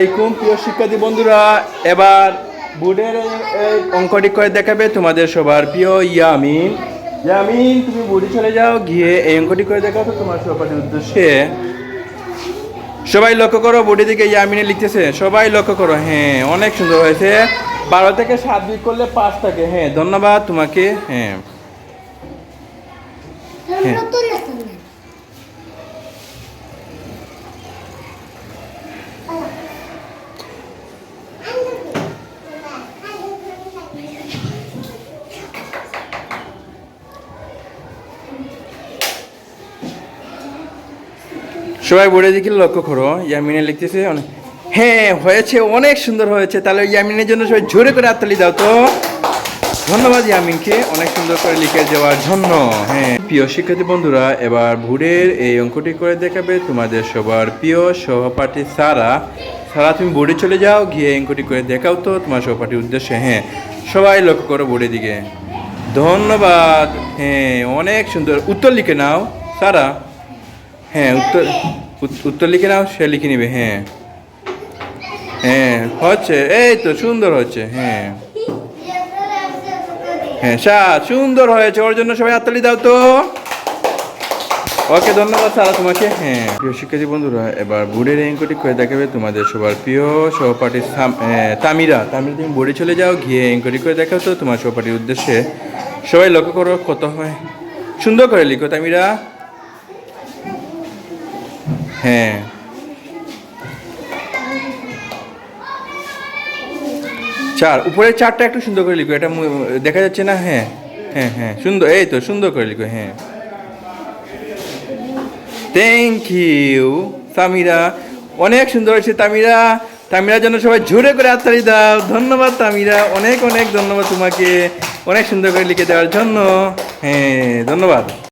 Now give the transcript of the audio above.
আসসালামাইকুম প্রিয় শিক্ষার্থী বন্ধুরা, এবার বোর্ডের অঙ্কটি করে দেখাবে তোমাদের সবার প্রিয় ইয়ামিন। ইয়ামিন, তুমি বোর্ডে চলে যাও, গিয়ে এই অঙ্কটি করে দেখাও তো তোমার সহপাঠীর উদ্দেশ্যে। সবাই লক্ষ্য করো, বোর্ডের দিকে ইয়ামিনে লিখতেছে, সবাই লক্ষ্য করো হ্যাঁ অনেক সুন্দর হয়েছে। বারো থেকে সাত দিক করলে পাঁচ থাকে হ্যাঁ ধন্যবাদ তোমাকে হ্যাঁ। হ্যাঁ। সবাই বোর্ডের দিকে লক্ষ্য করো ইয়ামিনে লিখতেছে অনেক। হ্যাঁ হয়েছে, অনেক সুন্দর হয়েছে। তাহলে ইয়ামিনের জন্য সবাই জোরে করে হাততালি দাও তো। ধন্যবাদ ইয়ামিনকে, অনেক সুন্দর করে লিখে যাওয়ার জন্য। হ্যাঁ প্রিয় শিক্ষার্থী বন্ধুরা, এবার ভুড়ের এই অঙ্কটি করে দেখাবে তোমাদের সবার প্রিয় সহপাঠী সারা। সারা, তুমি বোর্ডে চলে যাও, গিয়ে অঙ্কটি করে দেখাও তো তোমার সহপাঠীর উদ্দেশ্যে। হ্যাঁ সবাই লক্ষ্য করো বোর্ডের দিকে। ধন্যবাদ। হ্যাঁ অনেক সুন্দর। উত্তর লিখে নাও। সারা। হ্যাঁ উত্তর উত্তর লিখে নাও, সে লিখে নিবে হ্যাঁ। হ্যাঁ হচ্ছে, এই তো সুন্দর হচ্ছে হ্যাঁ। হ্যাঁ সা, সুন্দর হয়েছে, ওর জন্য সবাই হাততালি দাও তো। ওকে, ধন্যবাদ সারা তোমাকে হ্যাঁ। প্রিয় শিক্ষার্থী বন্ধুরা, এবার বোর্ডের অঙ্কটি করে দেখাবে তোমাদের সবার প্রিয় সহপাঠী তামিরা। তামিরা, তুমি বোর্ডে চলে যাও, গিয়ে অঙ্কটি করে দেখাও তো তোমার সহপাঠীর উদ্দেশ্যে। সবাই লক্ষ্য করো, কত হয়। সুন্দর করে লিখো, তামিরা। হ্যাঁ। চার উপরে চারটা একটু সুন্দর করে লিখো, এটা দেখা যাচ্ছে না? হ্যাঁ হ্যাঁ হ্যাঁ সুন্দর, এই তো, সুন্দর করে লিখো হ্যাঁ। Thank you Tamira. অনেক সুন্দর হয়েছে, তামিরা। তামিরার জন্য সবাই জোরে করে হাততালি দাও। ধন্যবাদ, তামিরা। অনেক অনেক ধন্যবাদ তোমাকে। অনেক সুন্দর করে লিখে দেওয়ার জন্য। হ্যাঁ ধন্যবাদ।